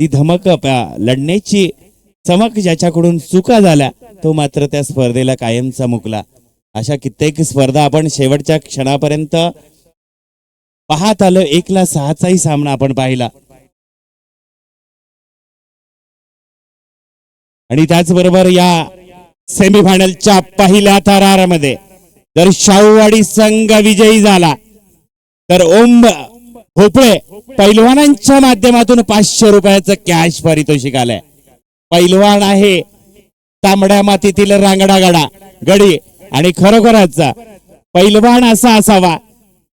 ती धमक लढण्याची चमक ज्याच्याकडून चुका झाल्या तो मात्र त्या स्पर्धेला कायमचा मुकला. अशा कित्येक स्पर्धा आपण शेवटच्या क्षणापर्यंत पाहत आलो. एकला सहाचाही सामना आपण पाहिला. आणि त्याचबरोबर या सेमीफायनलच्या पहिल्या थरारामध्ये जर शाहूवाडी संघ विजयी झाला तर ओम भोपळे पैलवानांच्या माध्यमातून पाचशे रुपयाचं कॅश पारितोषिक आलंय. पैलवान आहे तांबड्या मातीतील रांगडा गडा गडी आणि खरोखरच पैलवान असा असावा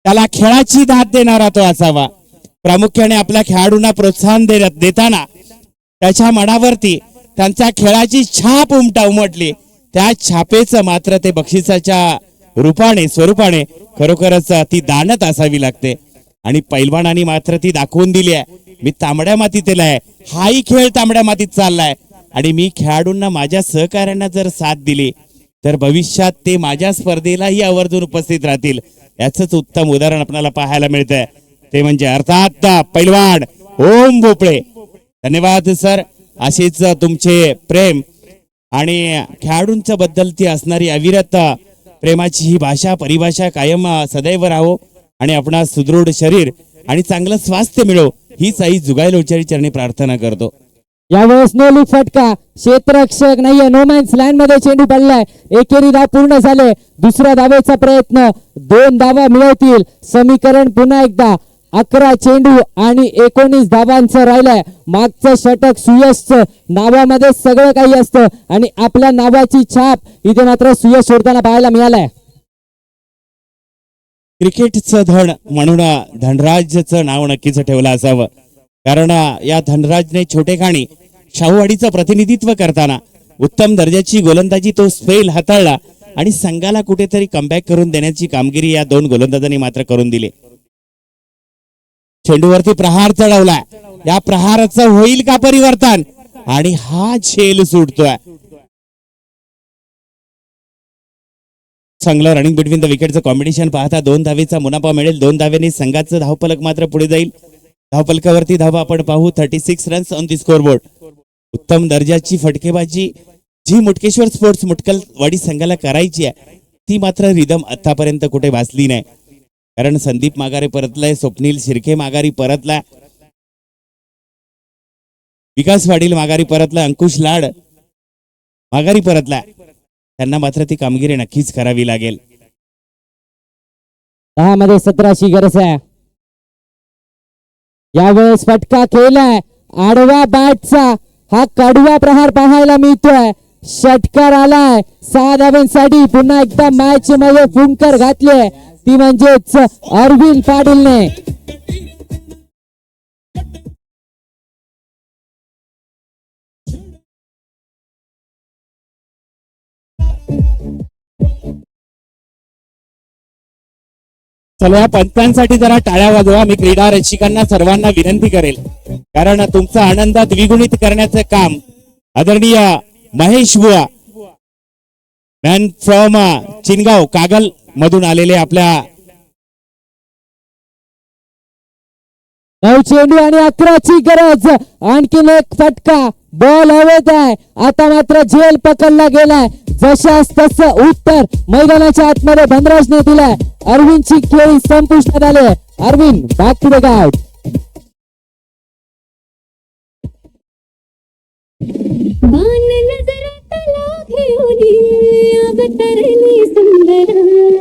त्याला खेळाची दाद देणारा तो असावा. प्रामुख्याने आपल्या खेळाडूंना प्रोत्साहन देण्यात देताना त्याच्या मनावरती त्यांच्या खेळाची छाप उमटा उमटली. त्या छापेचं मात्र ते बक्षिसाच्या रूपाने स्वरूपाने खरोखरच ती दानत असावी लागते. आणि पैलवानानी मात्र ती दाखवून दिली आहे. मी तांबड्या मातीतील आहे. हाही खेळ तांबड्या मातीत चाललाय. आणि मी खेळाडूंना माझ्या सहकार्यांना जर साथ दिली तर भविष्यात ते माझ्या स्पर्धेलाही आवर्जून उपस्थित राहतील. याच उत्तम उदाहरण आपल्याला पाहायला मिळतंय. ते म्हणजे अर्थात पैलवान ओम भोपळे. धन्यवाद सर. असेच तुमचे प्रेम आणि खेळाडूंच्या बद्दल ती असणारी अविरत प्रेमाची ही भाषा परिभाषा कायम सदैव राहो. आणि आपण सुदृढ शरीर आणि चांगलं स्वास्थ्य मिळो हीच आई जुगाई लोचारी चरणी प्रार्थना करतो. यावेळेस नो फटका क्षेत्ररक्षक नाहीये नो मॅन्स लाईन मध्ये चेंडू पडलाय. एकेरी धाव पूर्ण झाले दुसऱ्या धावेचा प्रयत्न दोन धावा मिळवतील. समीकरण पुन्हा एकदा अकरा चेंडू आणि एकोणीस धावांचं राहिलंय. मागचं षटक सुयश नावामध्ये सगळं काही असतं आणि आपल्या नावाची छाप इथे मात्र सुयश सोडताना पाहायला मिळालाय. क्रिकेटचं धन म्हणून धनराजचं नाव नक्कीच ठेवलं असावं. कारण या धनराजने छोटेखानी शाहूवाडीचं प्रतिनिधित्व करताना उत्तम दर्जाची गोलंदाजी तो स्पेल हाताळला आणि संघाला कुठेतरी कमबॅक करून देण्याची कामगिरी या दोन गोलंदाजांनी मात्र करून दिली. चेंडूवरती प्रहार चढवलाय. या प्रहाराचं होईल का परिवर्तन? आणि हा झेल सुटतोय. चांगलं रनिंग बिटवीन द विकेटचं कॉम्बिनेशन पाहता दोन धावेचा मुनाफा मिळेल. दोन धावेने संघाचं धावफलक मात्र पुढे जाईल. धावफलकावरती धावा आपण पाहू. Thirty six runs on the scoreboard उत्तम दर्जाची फटकेबाजी जी मुटकेश्वर स्पोर्ट्स मुटकलवाडी संघाला करायची आहे ती मात्र रिदम आतापर्यंत कुठे भासली नाही. कारण संदीप माघारी परतलाय स्वप्नील शिर्के माघारी परतला विकास वाडील माघारी परतला अंकुश लाड माघारी परतलाय. त्यांना मात्र ती कामगिरी नक्कीच करावी लागेल. दहा मध्ये सतराची गरज आहे. यावेळेस फटका केलाय आडवा बॅटचा हा कडवा प्रहार पाहायला मिळतोय. षटकार आलाय. सहा धाव्यांसाठी पुन्हा एकदा मॅच मध्ये फुंकर घातले. ती म्हणजेच अरविंद पाटीलने. चला या पंचांसाठी जरा टाळ्या वाजवा. मी क्रीडा रसिकांना सर्वांना विनंती करेल. कारण तुमचा आनंद द्विगुणित करण्याचं काम आदरणीय Mahesh Buwa man from uh, Chingaon Kagal मधून आलेले आपल्या नऊ चेंडू आणि अकराची गरज. आणखीन एक फटका. बॉल हवेत आहे. आता मात्र झेल पकडला गेलाय. जशास तस उत्तर मैदानाच्या आतमध्ये धनराजने दिलाय. अरविंदची खेळी संपुष्टात आले. Arvind back to the guard बाण नजर तला घेऊनी अवतरणी सुंदर.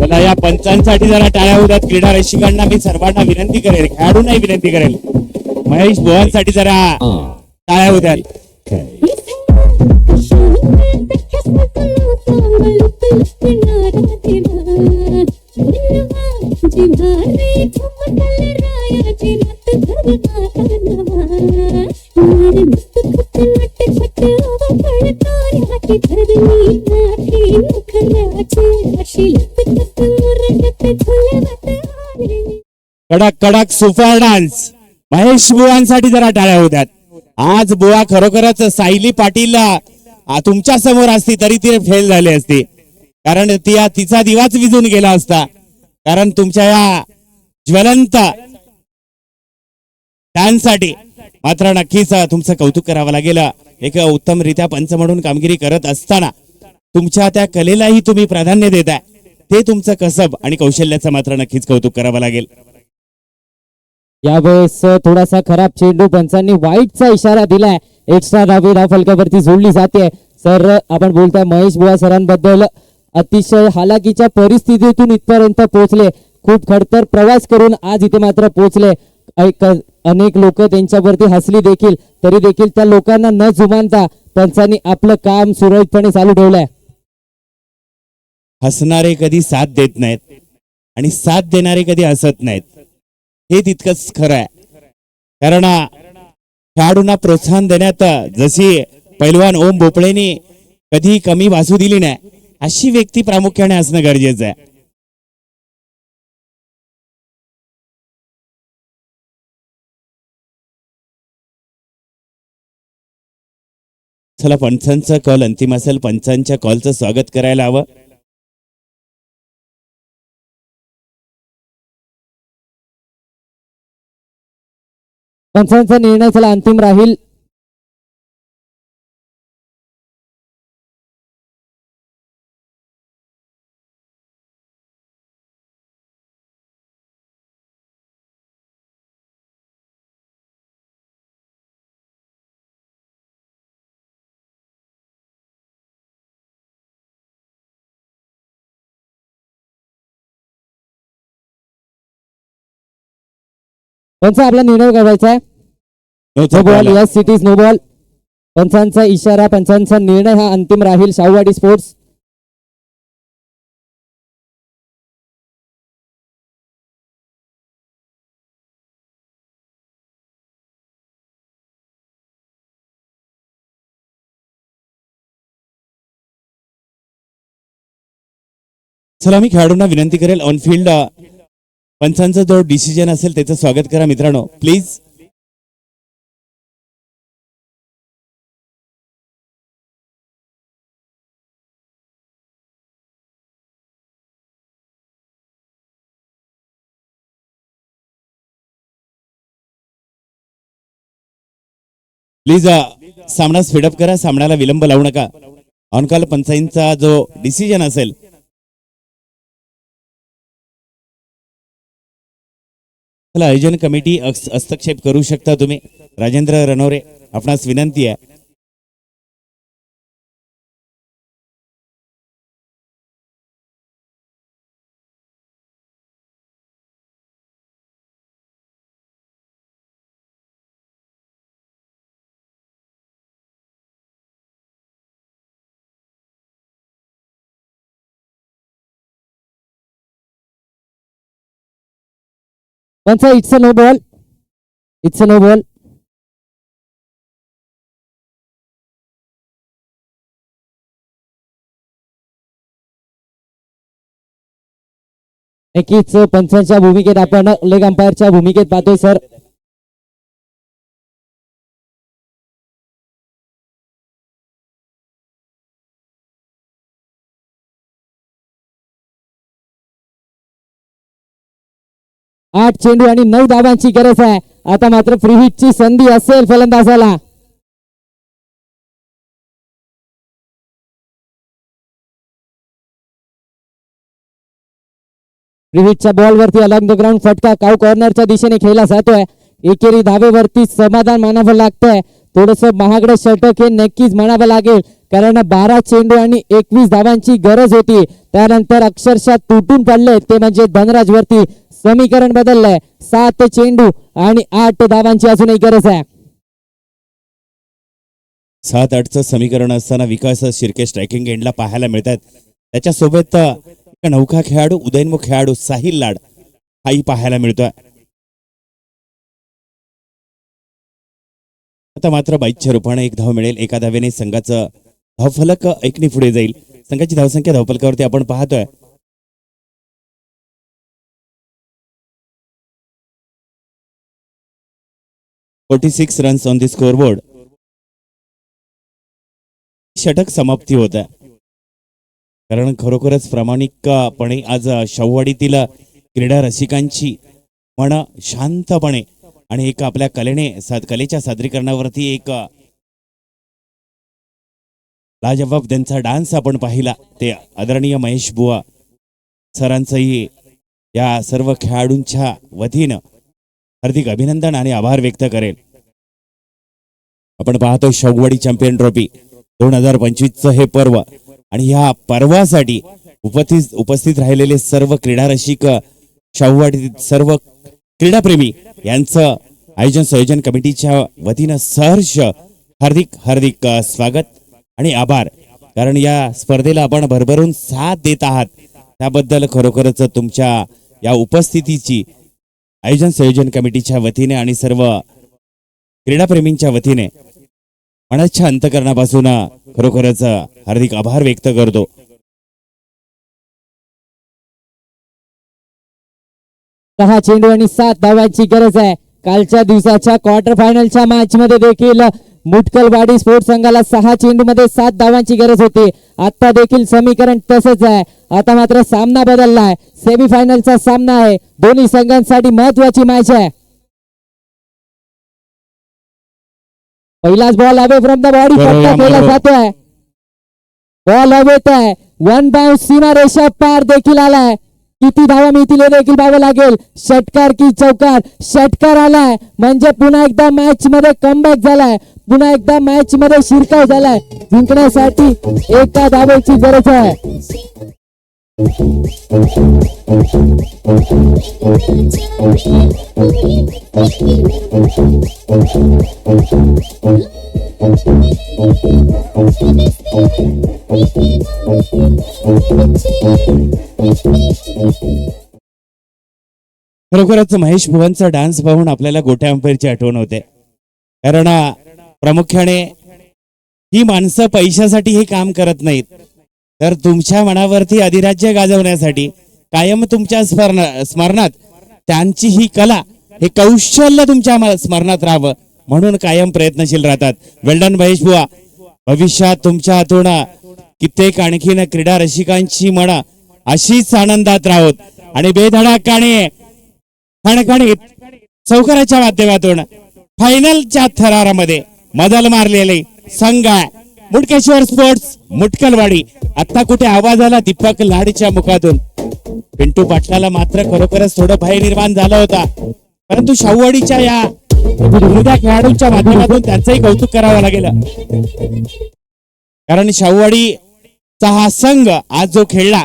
मला या पंचांसाठी जरा टाळ्या होतात क्रीडा रसिकांना मी सर्वांना विनंती करेल खेळाडूंनाही विनंती करेल. महेश बुवांसाठी जरा टाळ्या होत्यात कडक कडक सुपर डान्स महेश बुवांसाठी जरा टाळ्या होत्यात आज बुवा खरोखरच सायली पाटील तुमच्यासमोर असती तरी ती फेल झाली असती. कारण ती तिचा दिवाच विजून गेला असता. कारण तुमच्या या ज्वलंत डान्ससाठी मात्र नक्कीच तुमचं कौतुक करावं लागेल. एक उत्तमरित्या पंच म्हणून कामगिरी करत असताना तुमच्या त्या कलेलाही तुम्ही प्राधान्य देताय. ते तुमचं कसब आणि कौशल्याचं मात्र नक्कीच कौतुक करावं लागेल. यावेळेस थोडासा खराब चेंडू पंचांनी वाईटचा इशारा दिलाय. एक्स्ट्रा धावे धाव फलकावरती जोडली जाते. सर आपण बोलताय महेश बुवा सरांबद्दल. अतिशय हालाकीच्या परिस्थितीतून इथपर्यंत पोहोचले. खूप खडतर प्रवास करून आज इथे मात्र पोहोचले. अनेक लोक त्यांच्यावरती हसली देखील. तरी देखील त्या लोकांना न जुमानता पंचांनी आपलं काम सुरळीतपणे चालू ठेवलंय. हसणारे कधी साथ देत नाहीत. आणि साथ देणारे कधी हसत नाहीत. हे तितकंच खरं आहे. कारण खेळाडूंना प्रोत्साहन देण्यात जशी पैलवान ओम भोपळेनी कधी कमी भासू दिली नाही अशी व्यक्ती प्रामुख्याने असणं गरजेचं आहे. चला पंचांचा कॉल अंतिम असेल पंचांच्या कॉलचं स्वागत करायला हवं. पंचांचा निर्णय चला अंतिम राहील. त्यांचा आपला निर्णय करायचा आहे. No ball. Yes cities no ball पंचांचा इशारा पंचांचा निर्णय हा अंतिम राहील. शाहूवाडी स्पोर्ट्स. चला मी खेळाडूंना विनंती करेल ऑन फील्ड पंचांचा जो डिसिजन असेल त्याचं स्वागत करा मित्रांनो. प्लीज प्लीज uh, सामना स्पीडअप करा सामन्याला विलंब लावू नका. ऑनकॉल पंचाईंचा जो डिसिजन असेल चला आयोजन कमिटी हस्तक्षेप करू शकता तुम्ही. राजेंद्र रनोरे आपणास विनंती आहे त्यांचा it's a no ball it's a no ball नक्कीच पंचांच्या भूमिकेत आपण लेग अंपायरच्या भूमिकेत पाहतोय सर आठ चेंडू आणि नऊ धावांची गरज आहे. आता मात्र फ्रीहिटची संधी असेल फलंदाजाला. फ्रीहिटच्या बॉलवरती अलॉंग द ग्राउंड फटका काऊ कॉर्नरच्या दिशेने खेळला जातोय. एकेरी धावेवरती समाधान मानावं लागतंय. थोडस महागडं षटक हे नक्कीच म्हणावं लागेल. कारण बारा चेंडू आणि एकवीस धावांची गरज होती. त्यानंतर अक्षरशः तुटून पडले. ते म्हणजे धनराज वरती समीकरण बदललंय. सात चेंडू आणि आठ धावांची अजूनही गरज आहे. सात आठचं समीकरण असताना विकास शिर्के स्ट्रायकिंग एंडला पाहायला मिळतात त्याच्यासोबत नौका खेळाडू उदयनमुख खेळाडू साहिल लाड हाही पाहायला मिळतोय. आता मात्र बाईकच्या रूपाने एक धाव मिळेल. एका धावेने संघाचं धावफलक ऐकणी पुढे जाईल. संघाची धावसंख्या धावपलकावरती आपण पाहतोय. Forty six runs on the scoreboard षटक समाप्ती होत आहे. कारण खरोखरच प्रामाणिकपणे आज शाहूवाडीतील क्रीडा रसिकांची मन शांतपणे आणि एक आपल्या कलेने साद कलेच्या सादरीकरणावरती एक लाजवाब त्यांचा डान्स आपण पाहिला. ते आदरणीय महेश बुवा सरांचंही या सर्व खेळाडूंच्या वतीनं हार्दिक अभिनंदन आणि आभार व्यक्त करेल. आपण पाहतो शौगवाडी चॅम्पियन ट्रॉफी दोन हजार पंचवीसचं हे पर्व आणि ह्या पर्वासाठी उपस्थित उपस्थित राहिलेले सर्व क्रीडा रसिक शाहूवाडी सर्व क्रीडाप्रेमी यांचं आयोजन संयोजन कमिटीच्या वतीनं सहर्ष हार्दिक हार्दिक स्वागत. आणि आभार. कारण या स्पर्धेला आपण भरभरून साथ देत आहात. त्याबद्दल खरोखरच तुमच्या या उपस्थितीची आयोजन संयोजन कमिटीच्या वतीने आणि सर्व क्रीडाप्रेमींच्या वतीने मनाच्या अंतकरणापासून खरोखरच हार्दिक आभार व्यक्त करतो. सहा चेंडू आणि सात धावांची गरज आहे. कालच्या दिवसाच्या क्वार्टर फायनलच्या मॅच मध्ये देखील मुटकलवाडी स्पोर्ट्स संघाला सहा चेंडू मध्ये सात धावांची गरज होती. आता देखील समीकरण तसंच आहे. आता मात्र सामना बदललाय सेमीफायनलचा सामना आहे. दोन्ही संघांसाठी महत्वाची मॅच आहे. पहिलाच ball away from the body केला. जातोय. बॉल हवेत आहे वन बाउन्स सीमा रेषा पार देखील आलाय. किती धावा मिळतील हे देखील पाहावं लागेल. षटकार की चौकार? षटकार आलाय. म्हणजे पुन्हा एकदा मॅच मध्ये कमबॅक झालाय. पुन्हा एकदा मॅच मध्ये शिरकाव झालाय. जिंकण्यासाठी एका धावेची गरज आहे. खरोखरच महेश भुवनचा डान्स पाहून आपल्याला गोट्या अंपेरची आठवण होते. कारण प्रामुख्याने ही माणसं पैशासाठी हे काम करत नाहीत. तर तुमच्या मनावरती अधिराज्य गाजवण्यासाठी कायम तुमच्या स्मरण स्मरणात त्यांची ही कला हे कौशल्य तुमच्या स्मरणात राहावं. म्हणून कायम प्रयत्नशील राहतात. वेल्डन महेश बुवा भविष्यात तुमच्या हातून कित्येक आणखीन क्रीडा रसिकांची म्हणा अशीच आनंदात राहोत. आणि बेधडाकाने खणखणीत चौकाराच्या माध्यमातून फायनलच्या थरारामध्ये मदल मारलेले संघ आहे. मुटकेश्वर स्पोर्ट्स मुटकलवाडी. आता कुठे आवाज आला? दीपक लाडच्या मुखातून. पिंटू पाटलाला मात्र खरोखरच थोडं भय निर्माण झालं होता. परंतु शाहूवाडीच्या या मुद्या खेळाडूंच्या माध्यमातून त्यांचंही कौतुक करावं लागेल. कारण शाहूवाडीचा हा संघ आज जो खेळला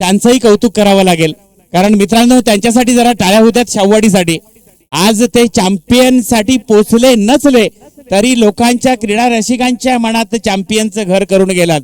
त्यांचंही कौतुक करावं लागेल. कारण मित्रांनो त्यांच्यासाठी जरा टाळ्या होत्यात शाहूवाडीसाठी. आज ते चॅम्पियनसाठी पोचले नसले तरी लोकांच्या क्रीडा रसिकांच्या मनात चॅम्पियनचं घर करून गेलात.